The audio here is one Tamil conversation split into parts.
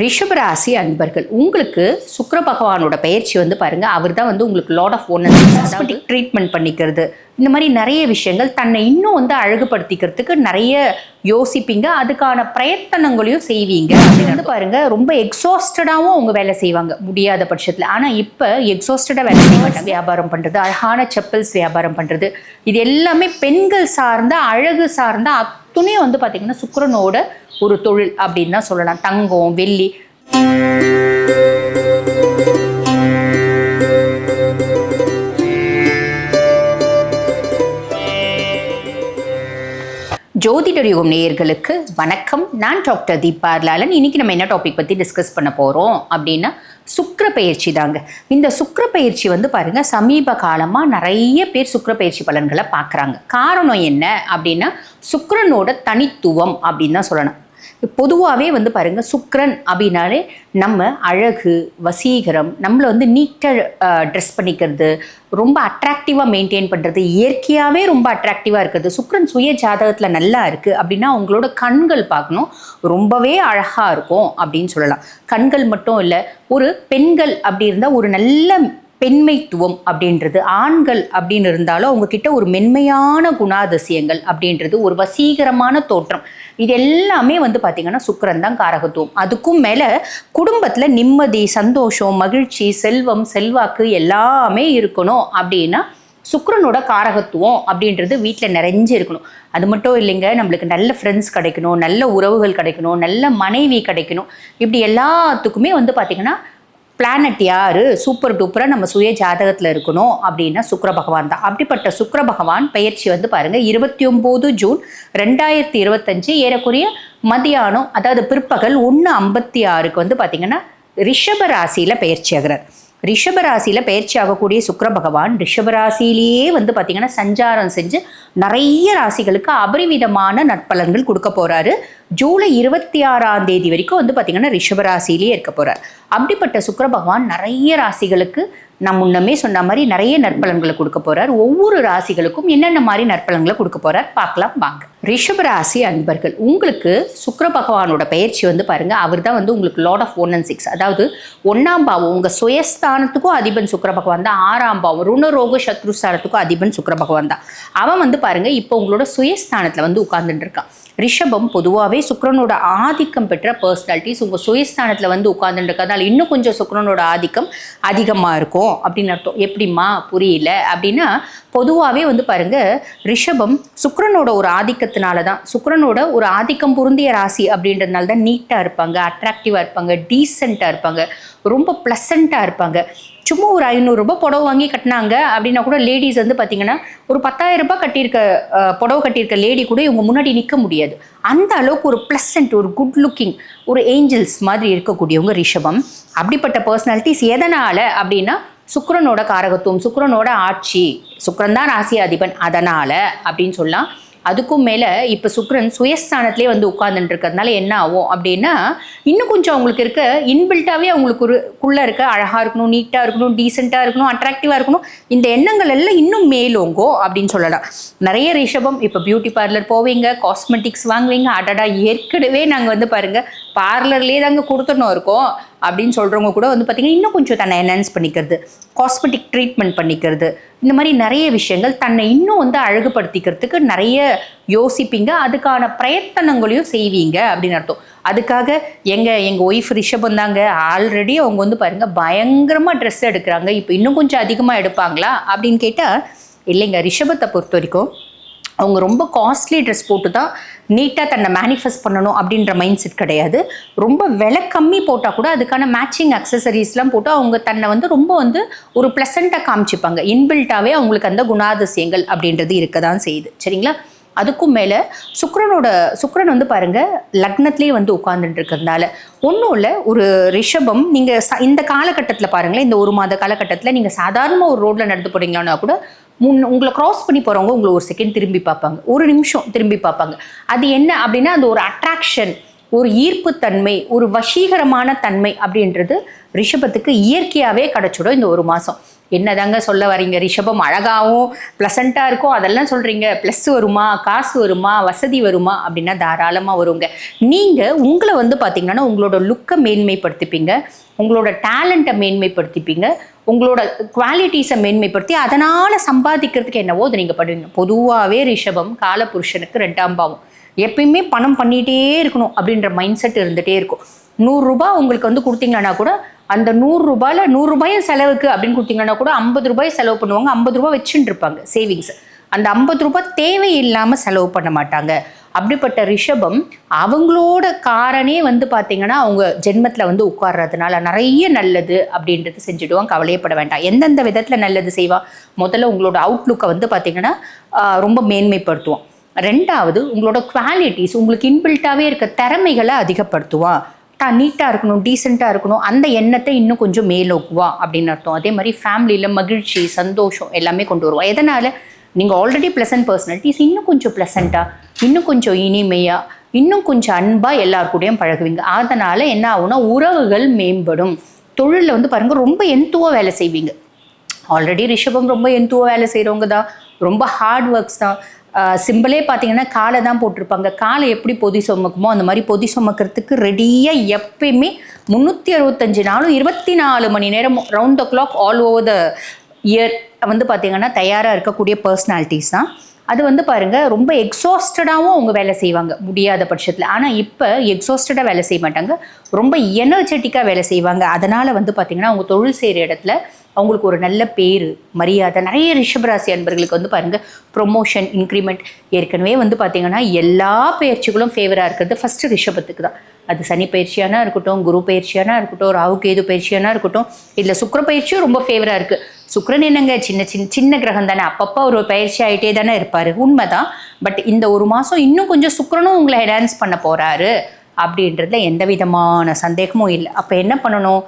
ரிஷபராசி அன்பர்கள் உங்களுக்கு சுக்கர பகவானோட பயிற்சி வந்து பாருங்க அவர் தான் வந்து உங்களுக்கு லாட் ஆஃப் ஒன் ட்ரீட்மெண்ட் பண்ணிக்கிறது. இந்த மாதிரி நிறைய விஷயங்கள் தன்னை இன்னும் வந்து அழகுபடுத்திக்கிறதுக்கு நிறைய யோசிப்பீங்க. அதுக்கான பிரயத்தனங்களையும் செய்வீங்க. அது வந்து பாருங்க ரொம்ப எக்ஸாஸ்டடாகவும் அவங்க வேலை செய்வாங்க முடியாத பட்சத்தில். ஆனால் இப்போ எக்ஸாஸ்டடாக வேலை செய்ய மாட்டாங்க. வியாபாரம் பண்ணுறது அழகான செப்பல்ஸ் வியாபாரம் பண்ணுறது இது எல்லாமே பெண்கள் சார்ந்த அழகு சார்ந்த அத்துணையும் வந்து பார்த்தீங்கன்னா சுக்கிரனோட ஒரு தொழில் அப்படின்னு தான் சொல்லலாம். தங்கம் வெள்ளி. ஜோதிடர் யுகம் நேயர்களுக்கு வணக்கம். நான் டாக்டர் தீபா லாலன். இன்னைக்கு நம்ம என்ன டாபிக் பற்றி டிஸ்கஸ் பண்ண போகிறோம் அப்படின்னா சுக்கர பயிற்சி தாங்க. இந்த சுக்கர பயிற்சி வந்து பாருங்கள் சமீப காலமாக நிறைய பேர் சுக்கர பயிற்சி பலன்களை பார்க்குறாங்க. காரணம் என்ன அப்படின்னா சுக்கரனோட தனித்துவம் அப்படின்னு தான் சொல்லணும். பொதுவாகவே வந்து பாருங்கள் சுக்ரன் அப்படின்னாலே நம்ம அழகு வசீகரம் நம்மளை வந்து நீட்டாக ட்ரெஸ் பண்ணிக்கிறது ரொம்ப அட்ராக்டிவாக மெயின்டைன் பண்ணுறது இயற்கையாகவே ரொம்ப அட்ராக்டிவாக இருக்குது சுக்ரன் சுய ஜாதகத்தில் நல்லா இருக்குது அப்படின்னா அவங்களோட கண்கள் பார்க்கணும். ரொம்பவே அழகாக இருக்கும் அப்படின்னு சொல்லலாம். கண்கள் மட்டும் இல்லை ஒரு பெண்கள் அப்படி இருந்தால் ஒரு நல்ல பெண்மைத்துவம் அப்படின்றது ஆண்கள் அப்படின்னு இருந்தாலும் அவங்கக்கிட்ட ஒரு மென்மையான குணாதிசயங்கள் அப்படின்றது ஒரு வசீகரமான தோற்றம். இது எல்லாமே வந்து பார்த்திங்கன்னா சுக்கரன் தான் காரகத்துவம். அதுக்கும் மேலே குடும்பத்தில் நிம்மதி சந்தோஷம் மகிழ்ச்சி செல்வம் செல்வாக்கு எல்லாமே இருக்கணும் அப்படின்னா சுக்கரனோட காரகத்துவம் அப்படின்றது வீட்டில் நிறைஞ்சு இருக்கணும். அது மட்டும் இல்லைங்க நம்மளுக்கு நல்ல ஃப்ரெண்ட்ஸ் கிடைக்கணும் நல்ல உறவுகள் கிடைக்கணும் நல்ல மனைவி கிடைக்கணும். இப்படி எல்லாத்துக்குமே வந்து பார்த்திங்கன்னா பிளானட் யார்? சூப்பர் டூப்பராக நம்ம சுய ஜாதகத்தில் இருக்கணும் அப்படின்னா சுக்கர பகவான் தான். அப்படிப்பட்ட சுக்கர பகவான் பயிற்சி வந்து பாருங்கள் இருபத்தி ஒம்பது ஜூன் ரெண்டாயிரத்தி இருபத்தஞ்சு ஏறக்குறைய மதியானம் அதாவது பிற்பகல் ஒன்று ஐம்பத்தி ஆறுக்கு வந்து பார்த்திங்கன்னா ரிஷப ராசியில் பயிற்சி ஆகிறார். ரிஷபராசியில் பயிற்சி ஆகக்கூடிய சுக்கர பகவான் ரிஷபராசிலேயே வந்து பார்த்திங்கன்னா சஞ்சாரம் செஞ்சு நிறைய ராசிகளுக்கு அபரிவிதமான நற்பலன்கள் கொடுக்க போகிறாரு ஜூலை இருபத்தி ஆறாம் தேதி வரைக்கும் வந்து பார்த்திங்கன்னா ரிஷபராசிலேயே இருக்க போகிறார் அப்படிப்பட்ட சுக்கர பகவான் நிறைய ராசிகளுக்கு நான் முன்னமே சொன்ன மாதிரி நிறைய நற்பலன்களை கொடுக்க போகிறார் ஒவ்வொரு ராசிகளுக்கும் என்னென்ன மாதிரி நற்பலன்களை கொடுக்க போகிறார் பார்க்கலாம் வாங்க. ரிஷபராசி அன்பர்கள் உங்களுக்கு சுக்கர பகவானோட பயிற்சி வந்து பாருங்கள் அவர் தான் வந்து உங்களுக்கு lot of one and six அதாவது ஒன்றாம் பாவம் உங்கள் சுயஸ்தானத்துக்கும் அதிபன் சுக்கர பகவான் தான். ஆறாம் பாவம் ருணரோக சத்ருஸ்தானத்துக்கும் அதிபன் சுக்கர பகவான் தான். அவன் வந்து பாருங்க இப்போ உங்களோட சுயஸ்தானத்தில் வந்து உட்கார்ந்துட்டு இருக்கான். ரிஷபம் பொதுவாகவே சுக்ரனோட ஆதிக்கம் பெற்ற பர்சனாலிட்டிஸ் உங்கள் சுயஸ்தானத்தில் வந்து உட்கார்ந்துருக்கறதால இன்னும் கொஞ்சம் சுக்ரனோட ஆதிக்கம் அதிகமாக இருக்கும். அப்படின்னு அர்த்தம். எப்படிம்மா? புரியல. அப்படின்னா பொதுவாகவே வந்து பாருங்கள் ரிஷபம் சுக்ரனோட ஒரு ஆதிக்கத்தினால தான். சுக்ரனோட ஒரு ஆதிக்கம் பொருந்திய ராசி அப்படின்றதுனால தான் நீட்டாக இருப்பாங்க அட்ராக்டிவாக இருப்பாங்க டீசெண்டாக இருப்பாங்க ரொம்ப ப்ளசண்ட்டாக இருப்பாங்க. சும்மா ஒரு ஐநூறுரூபா புடவை வாங்கி கட்டினாங்க அப்படின்னா கூட லேடிஸ் வந்து பார்த்தீங்கன்னா ஒரு பத்தாயிரம் ரூபாய் கட்டியிருக்க புடவை கட்டியிருக்க லேடி கூட இவங்க முன்னாடி நிற்க முடியாது. அந்த அளவுக்கு ஒரு ப்ளசன்ட் ஒரு குட் லுக்கிங் ஒரு ஏஞ்சல்ஸ் மாதிரி இருக்கக்கூடியவங்க ரிஷபம். அப்படிப்பட்ட பர்சனாலிட்டிஸ் எதனால் அப்படின்னா சுக்கரனோட காரகத்துவம் சுக்கரனோட ஆட்சி சுக்கரன் தான் ராசியாதிபன் அதனால் அப்படின்னு சொல்லலாம். அதுக்கும் மேலே இப்போ சுக்ரன் சுயஸ்தானத்திலே வந்து உட்கார்ந்துட்டு இருக்கிறதுனால என்ன ஆகும் அப்படின்னா இன்னும் கொஞ்சம் அவங்களுக்கு இருக்க இன்பில்ட்டாகவே அவங்களுக்கு ஒரு குள்ளே இருக்க அழகாக இருக்கணும் நீட்டாக இருக்கணும் டீசெண்டாக இருக்கணும் அட்ராக்டிவாக இருக்கணும் இந்த எண்ணங்கள் எல்லாம் இன்னும் மேலோங்கோ அப்படின்னு சொல்லலாம். நிறைய ரிஷபம் இப்போ பியூட்டி பார்லர் போவீங்க காஸ்மெட்டிக்ஸ் வாங்குவீங்க அடடா ஏற்கனவே நாங்கள் வந்து பாருங்கள் பார்லர்லேயே தாங்க கொடுத்துடணும் இருக்கோம். அப்படின்னு சொல்கிறவங்க கூட வந்து பார்த்திங்கன்னா இன்னும் கொஞ்சம் தன்னை என்ஹான்ஸ் பண்ணிக்கிறது காஸ்மெட்டிக் ட்ரீட்மெண்ட் பண்ணிக்கிறது இந்த மாதிரி நிறைய விஷயங்கள் தன்னை இன்னும் வந்து அழகுபடுத்திக்கிறதுக்கு நிறைய யோசிப்பீங்க. அதுக்கான பிரயத்தனங்களையும் செய்வீங்க அப்படின்னு அர்த்தம். அதுக்காக எங்கள் எங்கள் ஒய்ஃப் ரிஷபம் தாங்க ஆல்ரெடி அவங்க வந்து பாருங்கள் பயங்கரமாக ட்ரெஸ் எடுக்கிறாங்க. இப்போ இன்னும் கொஞ்சம் அதிகமாக எடுப்பாங்களா அப்படின்னு கேட்டால் இல்லைங்க ரிஷபத்தை பொறுத்த வரைக்கும் அவங்க ரொம்ப காஸ்ட்லி ட்ரெஸ் போட்டு தான் நீட்டாக தன்னை மேனிஃபெஸ்ட் பண்ணணும் அப்படின்ற மைண்ட் செட் கிடையாது. ரொம்ப விலை கம்மி போட்டால் கூட அதுக்கான மேட்சிங் அக்சசரிஸ்லாம் போட்டு அவங்க தன்னை வந்து ரொம்ப வந்து ஒரு ப்ளசண்ட்டாக காமிச்சிப்பாங்க. இன்பில்ட்டாகவே அவங்களுக்கு அந்த குணாதிசயங்கள் அப்படின்றது இருக்க தான் செய்யுது. சரிங்களா? அதுக்கும் மேலே சுக்ரனோட சுக்ரன் வந்து பாருங்கள் லக்னத்திலே வந்து உட்கார்ந்துட்டு இருக்கிறதுனால ஒன்றும் இல்லை ஒரு ரிஷபம். நீங்கள் ச இந்த காலகட்டத்தில் பாருங்களேன் இந்த ஒரு மாத காலகட்டத்தில் நீங்கள் சாதாரணமாக ஒரு ரோட்டில் நடந்து போறீங்கன்னா கூட முன் உங்களை க்ராஸ் பண்ணி போகிறவங்க உங்களை ஒரு செகண்ட் திரும்பி பார்ப்பாங்க. ஒரு நிமிஷம் திரும்பி பார்ப்பாங்க. அது என்ன அப்படின்னா அந்த ஒரு அட்ராக்ஷன் ஒரு ஈர்ப்புத்தன்மை ஒரு வசீகரமான தன்மை அப்படின்றது ரிஷபத்துக்கு இயற்கையாகவே கிடச்சிடும் இந்த ஒரு மாதம் என்னதாங்க சொல்ல வரீங்க? ரிஷபம் அழகாகவும் ப்ளசண்ட்டாக இருக்கும். அதெல்லாம் சொல்கிறீங்க ப்ளஸ் வருமா? காசு வருமா? வசதி வருமா? அப்படின்னா தாராளமாக வருங்க. நீங்கள் உங்களை வந்து பார்த்தீங்கன்னா உங்களோட லுக்கை மேன்மைப்படுத்திப்பீங்க. உங்களோட டேலண்ட்டை மேன்மைப்படுத்திப்பீங்க. உங்களோட குவாலிட்டிஸை மேன்மைப்படுத்தி அதனால் சம்பாதிக்கிறதுக்கு என்னவோ அதை நீங்கள் பண்ணுவீங்க. பொதுவாகவே ரிஷபம் காலபுருஷனுக்கு ரெண்டாம் பாவம். எப்பயுமே பணம் பண்ணிகிட்டே இருக்கணும் அப்படின்ற மைண்ட் செட் இருந்துகிட்டே இருக்கும் நூறுரூபா உங்களுக்கு வந்து கொடுத்தீங்கன்னா கூட அந்த நூறுரூபாயில் நூறுரூபாயும் செலவுக்கு அப்படின்னு கொடுத்தீங்கன்னா கூட ஐம்பது ரூபாய் செலவு பண்ணுவாங்க ஐம்பது ரூபாய் வச்சுட்டு இருப்பாங்க சேவிங்ஸ் அந்த ஐம்பது ரூபாய் தேவையில்லாமல் செலவு பண்ண மாட்டாங்க. அப்படிப்பட்ட ரிஷபம் அவங்களோட காரனே வந்து பார்த்தீங்கன்னா அவங்க ஜென்மத்தில் வந்து உட்கார்றதுனால நிறைய நல்லது அப்படின்றது செஞ்சுடுவான் கவலையப்பட வேண்டாம். எந்தெந்த விதத்தில் நல்லது செய்வா? முதல்ல உங்களோட அவுட்லுக்கை வந்து பார்த்தீங்கன்னா ரொம்ப மேன்மைப்படுத்துவோம் ரெண்டாவது உங்களோட குவாலிட்டிஸ் உங்களுக்கு இன்பில்ட்டாகவே இருக்க திறமைகளை அதிகப்படுத்துவான். தான் நீட்டாக இருக்கணும் டீசெண்டாக இருக்கணும் அந்த எண்ணத்தை இன்னும் கொஞ்சம் மேலோக்குவா அப்படின்னு அர்த்தம். அதே மாதிரி ஃபேமிலியில் மகிழ்ச்சி சந்தோஷம் எல்லாமே கொண்டு வருவா. எதனால்? நீங்கள் ஆல்ரெடி ப்ளசன்ட் பர்சனாலிட்டிஸ் இன்னும் கொஞ்சம் ப்ளசண்ட்டாக இன்னும் கொஞ்சம் இனிமையாக இன்னும் கொஞ்சம் அன்பாக எல்லார் கூடயும் பழகுவீங்க. அதனால் என்ன ஆகும்னா உறவுகள் மேம்படும். தொழிலில் வந்து பாருங்கள் ரொம்ப எந்துவாக வேலை செய்வீங்க. ஆல்ரெடி ரிஷபம் ரொம்ப எந்துவாக வேலை செய்கிறவங்க தான். ரொம்ப ஹார்ட் ஒர்க்ஸ் தான். சிம்பிளே பார்த்தீங்கன்னா காலை தான் போட்டிருப்பாங்க. காலை எப்படி பொதி சுமக்குமோ அந்த மாதிரி பொதி சுமக்கிறதுக்கு ரெடியாக எப்பயுமே முந்நூற்றி அறுபத்தஞ்சு நாளும் இருபத்தி நாலு மணி நேரம் round the clock all over the year வந்து பார்த்தீங்கன்னா தயாராக இருக்கக்கூடிய பர்சனாலிட்டிஸ் தான். அது வந்து பாருங்க ரொம்ப எக்ஸாஸ்டடாகவும் அவங்க வேலை செய்வாங்க முடியாத பட்சத்தில். ஆனால் இப்போ எக்ஸாஸ்டடாக வேலை செய்ய மாட்டாங்க ரொம்ப எனர்ஜெட்டிக்காக வேலை செய்வாங்க. அதனால் வந்து பார்த்திங்கன்னா அவங்க தொழில் செய்கிற இடத்துல அவங்களுக்கு ஒரு நல்ல பேர் மரியாதை நிறைய ரிஷபராசி அன்பர்களுக்கு வந்து பாருங்க ப்ரொமோஷன் இன்க்ரிமெண்ட் ஏற்கனவே வந்து பார்த்திங்கன்னா எல்லா பயிற்சிகளும் ஃபேவராக இருக்கிறது ஃபஸ்ட்டு ரிஷபத்துக்கு தான். அது சனி பயிற்சியானா இருக்கட்டும் குரு பயிற்சியானா இருக்கட்டும் ராகு கேது பயிற்சியானா இருக்கட்டும் இதில் சுக்கர பயிற்சியும் ரொம்ப ஃபேவராக இருக்குது சுக்கரன் என்னங்க? சின்ன சின்ன சின்ன கிரகம் தானே. அப்பப்போ ஒரு பயிற்சி ஆகிட்டே தானே இருப்பார். உண்மைதான். பட் இந்த ஒரு மாதம் இன்னும் கொஞ்சம் சுக்கரனும் உங்களை டான்ஸ் பண்ண போகிறாரு அப்படின்றதுல எந்த விதமான சந்தேகமும் இல்லை. அப்போ என்ன பண்ணணும்?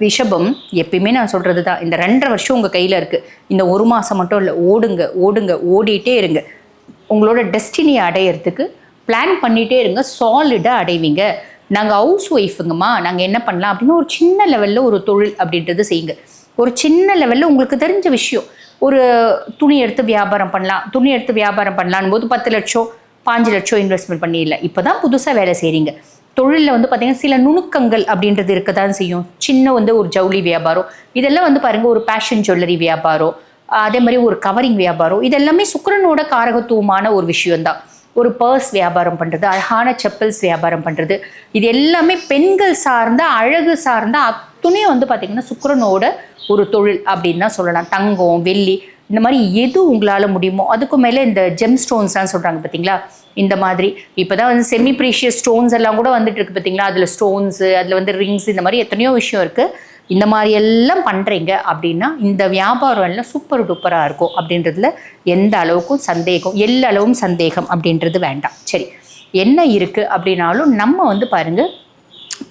ரிஷபம் எப்பயுமே நான் சொல்கிறது தான் இந்த ரெண்டரை வருஷம் உங்கள் கையில் இருக்குது இந்த ஒரு மாதம் மட்டும் இல்லை. ஓடுங்க ஓடுங்க ஓடிட்டே இருங்க. உங்களோட டெஸ்டினியை அடையிறதுக்கு பிளான் பண்ணிகிட்டே இருங்க. சாலிடாக அடைவீங்க. நாங்கள் ஹவுஸ் ஒய்ஃபுங்கம்மா நாங்கள் என்ன பண்ணலாம்? அப்படின்னு ஒரு சின்ன லெவலில் ஒரு தொழில் அப்படின்றது செய்யுங்க. ஒரு சின்ன லெவலில் உங்களுக்கு தெரிஞ்ச விஷயம். ஒரு துணி எடுத்து வியாபாரம் பண்ணலாம். துணி எடுத்து வியாபாரம் பண்ணலான் போது பத்து லட்சம் பாஞ்சு லட்சம் இன்வெஸ்ட்மெண்ட் பண்ணிடல. இப்போ தான் புதுசாக வேலை செய்கிறீங்க தொழிலில் வந்து பார்த்தீங்கன்னா சில நுணுக்கங்கள் அப்படின்றது இருக்க தான் செய்யும். சின்ன வந்து ஒரு ஜவுளி வியாபாரம். இதெல்லாம் வந்து பாருங்கள் ஒரு பேஷன் ஜுவல்லரி வியாபாரம். அதே மாதிரி ஒரு கவரிங் வியாபாரம். இதெல்லாமே சுக்கிரனோட காரகத்துவமான ஒரு விஷயம்தான். ஒரு பர்ஸ் வியாபாரம் பண்ணுறது அழகான செப்பல்ஸ் வியாபாரம் பண்ணுறது இது எல்லாமே பெண்கள் சார்ந்த அழகு சார்ந்த அத்துணையும் வந்து பார்த்திங்கன்னா சுக்கரனோட ஒரு தொழில் அப்படின்னு தான் சொல்லலாம். தங்கம் வெள்ளி இந்த மாதிரி எது உங்களால் முடியுமோ அதுக்கு மேலே இந்த ஜெம் ஸ்டோன்ஸ்லாம் சொல்கிறாங்க பார்த்தீங்களா இந்த மாதிரி. இப்போ தான் வந்து செமி ப்ரீஷியஸ் ஸ்டோன்ஸ் எல்லாம் கூட வந்துட்டு இருக்கு பார்த்தீங்களா அதில் ஸ்டோன்ஸு அதில் வந்து ரிங்ஸ் இந்த மாதிரி எத்தனையோ விஷயம் இருக்குது இந்த மாதிரி எல்லாம் பண்ணுறீங்க அப்படின்னா இந்த வியாபாரம் எல்லாம் சூப்பர் டூப்பராக இருக்கும் அப்படின்றதுல எந்த அளவுக்கும் சந்தேகம் எல்லா அளவும் சந்தேகம் அப்படின்றது வேண்டாம். சரி என்ன இருக்குது அப்படின்னாலும் நம்ம வந்து பாருங்கள்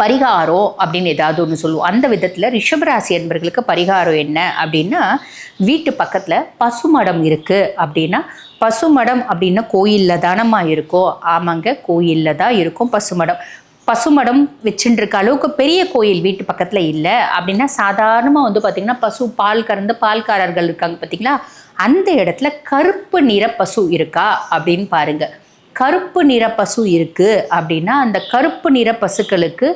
பரிகாரம் அப்படின்னு ஏதாவது ஒன்று சொல்லுவோம். அந்த விதத்தில் ரிஷபராசி என்பர்களுக்கு பரிகாரம் என்ன அப்படின்னா வீட்டு பக்கத்தில் பசுமடம் இருக்குது அப்படின்னா பசுமடம் அப்படின்னா கோயிலில் தானம்மா இருக்கும் ஆமாங்க கோயிலில் தான் இருக்கும் பசுமடம். பசுமடம் வச்சுட்டுருக்க அளவுக்கு பெரிய கோயில் வீட்டு பக்கத்தில் இல்லை. அப்படின்னா சாதாரணமாக வந்து பார்த்திங்கன்னா பசு பால் கறந்து பால்காரர்கள் இருக்காங்க பார்த்தீங்களா அந்த இடத்துல கருப்பு நிற பசு இருக்கா? அப்படின்னு பாருங்கள் கருப்பு நிற பசு இருக்குது அப்படின்னா அந்த கருப்பு நிற பசுக்களுக்கு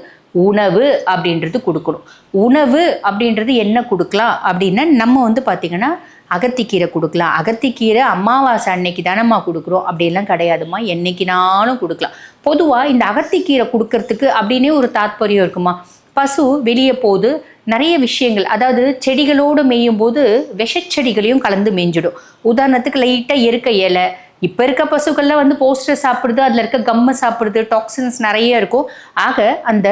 உணவு அப்படின்றது கொடுக்கணும். உணவு அப்படின்றது என்ன கொடுக்கலாம்? அப்படின்னா நம்ம வந்து பார்த்திங்கன்னா அகத்திக்கீரை கொடுக்கலாம். அகத்திக்கீரை அமாவாசை அன்னைக்கு தானம்மா கொடுக்குறோம். அப்படிலாம் கிடையாதும்மா. என்னைக்குனாலும் கொடுக்கலாம். பொதுவாக இந்த அகத்திக்கீரை கொடுக்கறதுக்கு அப்படின்னே ஒரு தாத்பரியம் இருக்குமா? பசு வெளியே போது நிறைய விஷயங்கள் அதாவது செடிகளோடு மேயும் போது விஷச்செடிகளையும் கலந்து மேய்ஞ்சிடும் உதாரணத்துக்கு லைட்டாக இருக்க இலை. இப்போ இருக்க பசுக்கள்லாம் வந்து போஸ்டர் சாப்பிடுது அதில் இருக்க கம்மை சாப்பிடுது டாக்ஸின்ஸ் நிறைய இருக்கும். ஆக அந்த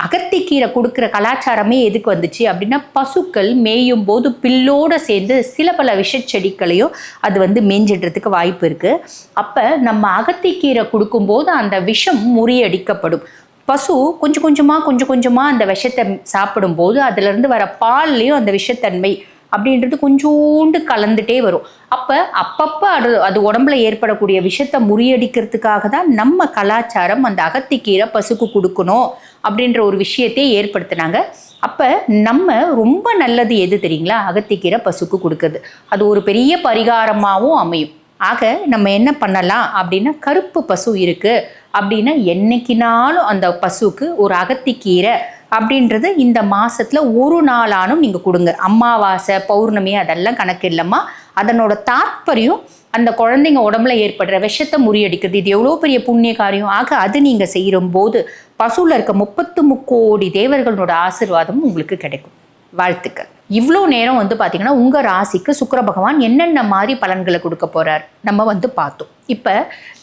அகத்திக்கீரை கொடுக்குற கலாச்சாரமே எதுக்கு வந்துச்சு அப்படின்னா பசுக்கள் மேயும் போது பில்லோடு சேர்ந்து சில பல விஷச்செடிகளையும் அது வந்து மேஞ்சிடுறதுக்கு வாய்ப்பு இருக்குது அப்போ நம்ம அகத்திக்கீரை கொடுக்கும்போது அந்த விஷம் முறியடிக்கப்படும். பசு கொஞ்சம் கொஞ்சமாக கொஞ்சம் கொஞ்சமாக அந்த விஷத்தை சாப்பிடும்போது அதுலேருந்து வர பால்லையும் அந்த விஷத்தன்மை அப்படின்றது கொஞ்சோண்டு கலந்துட்டே வரும். அப்போ அப்பப்போ அது அது உடம்புல ஏற்படக்கூடிய விஷத்தை முறியடிக்கிறதுக்காக தான் நம்ம கலாச்சாரம் அந்த அகத்திக்கீரை பசுக்கு கொடுக்கணும் அப்படின்ற ஒரு விஷயத்தை ஏற்படுத்தினாங்க. அப்போ நம்ம ரொம்ப நல்லது எது தெரியுங்களா? அகத்திக்கீரை பசுக்கு கொடுக்குறது. அது ஒரு பெரிய பரிகாரமாகவும் அமையும். ஆக நம்ம என்ன பண்ணலாம் அப்படின்னா கருப்பு பசு இருக்குது அப்படின்னா என்னைக்கினாலும் அந்த பசுக்கு ஒரு அகத்திக்கீரை அப்படின்றது இந்த மாசத்துல ஒரு நாளானும் நீங்கள் கொடுங்க. அமாவாசை பௌர்ணமி அதெல்லாம் கணக்கு இல்லைம்மா. அதனோட தாற்பயம் அந்த குழந்தைங்க உடம்புல ஏற்படுற விஷத்தை முறியடிக்கிறது. இது எவ்வளோ பெரிய புண்ணிய காரியம். ஆக அது நீங்கள் செய்கிற போது பசுவில் இருக்க முப்பத்து முக்கோடி தேவர்களோட ஆசிர்வாதமும் உங்களுக்கு கிடைக்கும். வாழ்த்துக்கள். இவ்வளோ நேரம் வந்து பார்த்தீங்கன்னா உங்கள் ராசிக்கு சுக்கர பகவான் என்னென்ன மாதிரி பலன்களை கொடுக்க போகிறார் நம்ம வந்து பார்த்தோம். இப்போ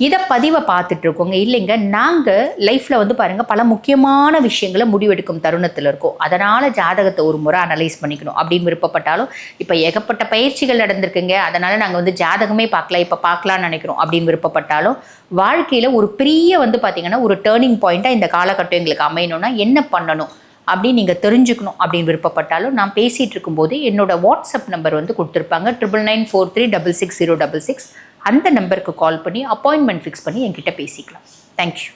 இதை பதிவை பார்த்துட்டு இருக்கோங்க. இல்லைங்க நாங்கள் லைஃப்பில் வந்து பாருங்கள் பல முக்கியமான விஷயங்களை முடிவெடுக்கும் தருணத்தில் இருக்கோம். அதனால் ஜாதகத்தை ஒரு முறை அனலைஸ் பண்ணிக்கணும். அப்படின்னு விருப்பப்பட்டாலும் இப்போ ஏகப்பட்ட பயிற்சிகள் நடந்திருக்குங்க. அதனால் நாங்கள் வந்து ஜாதகமே பார்க்கல இப்போ பார்க்கலான்னு நினைக்கிறோம் அப்படின்னு விருப்பப்பட்டாலும் வாழ்க்கையில் ஒரு பெரிய வந்து பார்த்திங்கன்னா ஒரு டேர்னிங் பாயிண்ட்டாக இந்த காலகட்டம் எங்களுக்கு அமையணும்னா என்ன பண்ணணும்? அப்படின்னு நீங்கள் தெரிஞ்சுக்கணும் அப்படின்னு விருப்பப்பட்டாலும் நான் பேசிகிட்டு இருக்கும்போது என்னோட வாட்ஸ்அப் நம்பர் வந்து கொடுத்துருப்பாங்க. Triple nine four three double six zero double six அந்த நம்பருக்கு கால் பண்ணி அப்பாயின்மெண்ட் ஃபிக்ஸ் பண்ணி என்கிட்ட பேசிக்கலாம். தேங்க்யூ